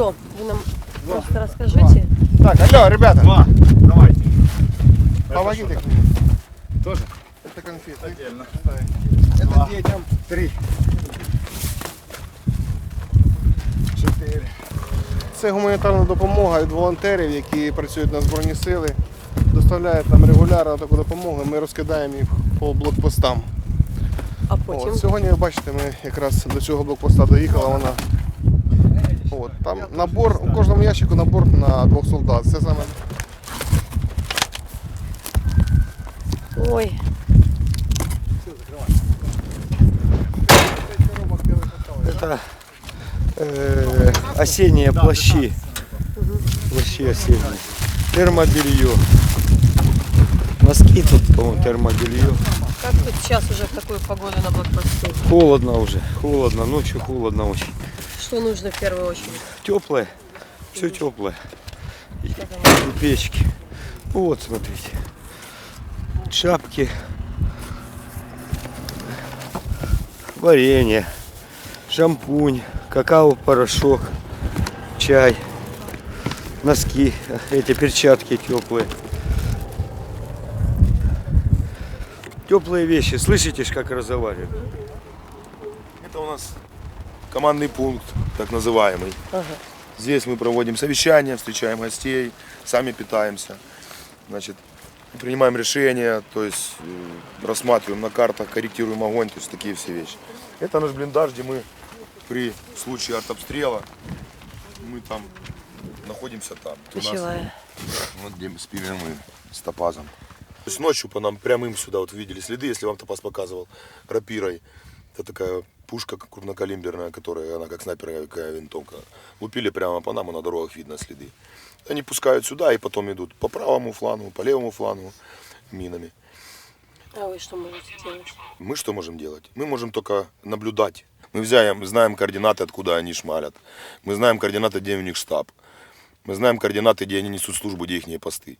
что, вы нам просто расскажите? Так, алло, ребята, Два. Давайте. помогите к нему. Тоже? Это конфеты. Отдельно. Это Два. детям. Три. Чотири. Це гуманітарна допомога від волонтерів, які працюють на Збройні Сили. Доставляють нам регулярно таку допомогу, ми розкидаємо їх по блокпостам. А потім? От, сьогодні ви бачите, ми якраз до цього блокпоста доїхала вона. От, там набор, у кожному ящику набор на двох солдат. Це саме Ой, Это э, осенние плащи. Плащи осенние. Термобелье. Носки тут, по-моему, термобелье. как тут сейчас уже в такую погоду на блокпосту? Холодно уже, холодно, ночью холодно очень. Что нужно в первую очередь? Теплое, все теплое. И, печки. Вот, смотрите. Шапки. Варенье. Шампунь. Какао-порошок. Чай. Носки. Эти перчатки теплые. Теплые вещи. Слышите, ж, как разговаривают? Это у нас командный пункт, так называемый. Ага. Здесь мы проводим совещания, встречаем гостей, сами питаемся. Значит, принимаем решения, то есть э, рассматриваем на картах, корректируем огонь, то есть такие все вещи. Это наш блиндаж, где мы при случае артобстрела, мы там находимся там. Ночевая. Вот где спим мы с топазом. То есть ночью по нам прямым сюда вот видели следы, если вам топаз показывал рапирой. Это такая пушка крупнокалиберная, которая, она как снайперская винтовка. Лупили прямо по нам, и на дорогах видно следы. Они пускают сюда и потом идут по правому флангу, по левому флангу минами. А вы что можете делать? Мы что можем делать? Мы можем только наблюдать. Мы взяем, знаем координаты, откуда они шмалят. Мы знаем координаты, где у них штаб. Мы знаем координаты, где они несут службу, где их посты.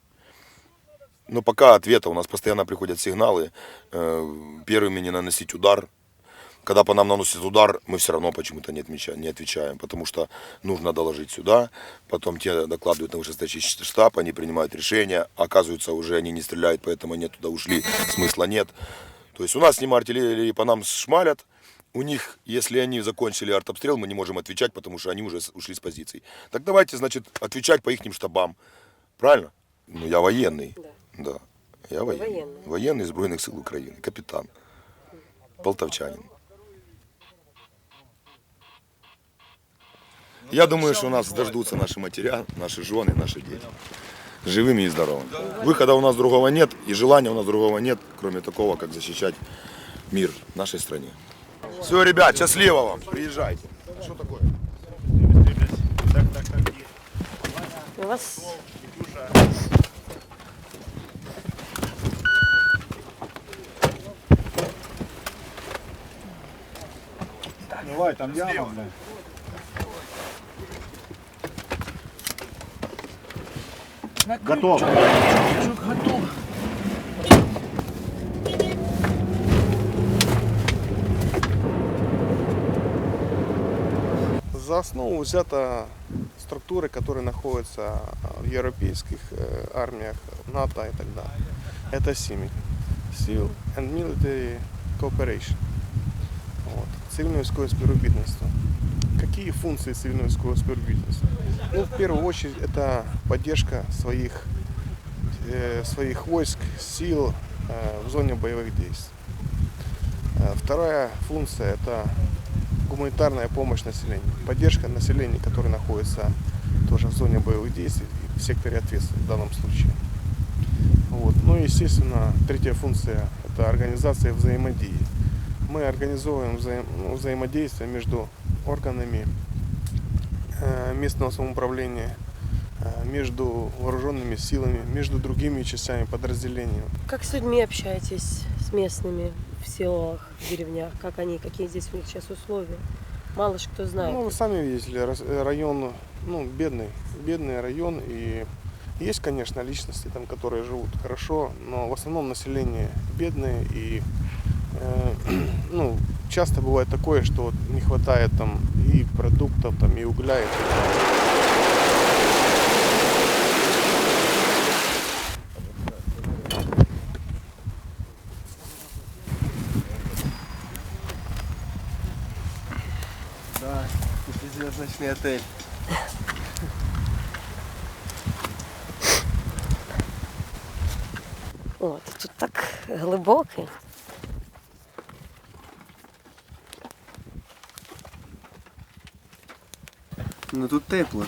Но пока ответа у нас постоянно приходят сигналы. э, Первыми не наносить удар. Когда по нам наносят удар, мы все равно почему-то не, отмечаем, не отвечаем, потому что нужно доложить сюда. Потом те докладывают на вышестоящий штаб, они принимают решение. Оказывается, уже они не стреляют, поэтому они туда ушли, смысла нет. То есть у нас с ним артиллерии по нам шмалят. У них, если они закончили артобстрел, мы не можем отвечать, потому что они уже ушли с позиций. Так давайте, значит, отвечать по их штабам. Правильно? Ну, я военный. Да. Да. Я военный. военный. Военный Збройных сил Украины. Капитан. Полтавчанин. Я думаю, что нас дождутся наши матеря, наши жены, наши дети. Живыми и здоровыми. Выхода у нас другого нет, и желания у нас другого нет, кроме такого, как защищать мир в нашей стране. Все, ребят, счастливо вам. Приезжайте. Что такое? У вас Давай, там яма, бля. Готов. За основу взята структуры, которые находятся в европейских э, армиях, НАТО и так далее. Это СИМИ. Civil and Military Cooperation. Вот. Цивільно-військове співробітництво. Какие функции цивильно-войскового співробітництва? Ну, в первую очередь, это поддержка своих, э, своих войск, сил э, в зоне боевых действий. Э, Вторая функция – это гуманитарная помощь населению. Поддержка населения, которое находится тоже в зоне боевых действий, в секторе ответственности в данном случае. Вот. Ну и, естественно, третья функция – это организация взаимодействия. Мы организовываем взаим- ну, взаимодействие между органами э, местного самоуправления, э, между вооруженными силами, между другими частями подразделений. как с людьми общаетесь, с местными в селах, в деревнях? Как они, какие здесь у них сейчас условия? Мало ж кто знает. Ну, вы сами видели, э, район, ну, бедный, бедный район, и есть, конечно, личности там, которые живут хорошо, но в основном население бедное, и, часто бывает такое, что вот не хватает там и продуктов, там, и угля. И да, пятизвездочный отель. Вот, тут так глубокий. Ну тут тепло.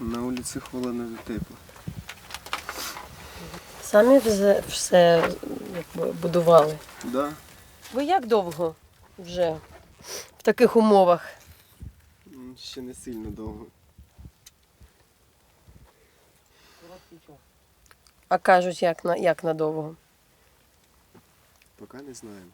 На вулиці холодно, тут тепло. Самі все, все якби, будували. Да. Ви як довго вже в таких умовах? М, Ще не сильно довго. А кажуть, як, на, як надовго? Поки не знаємо.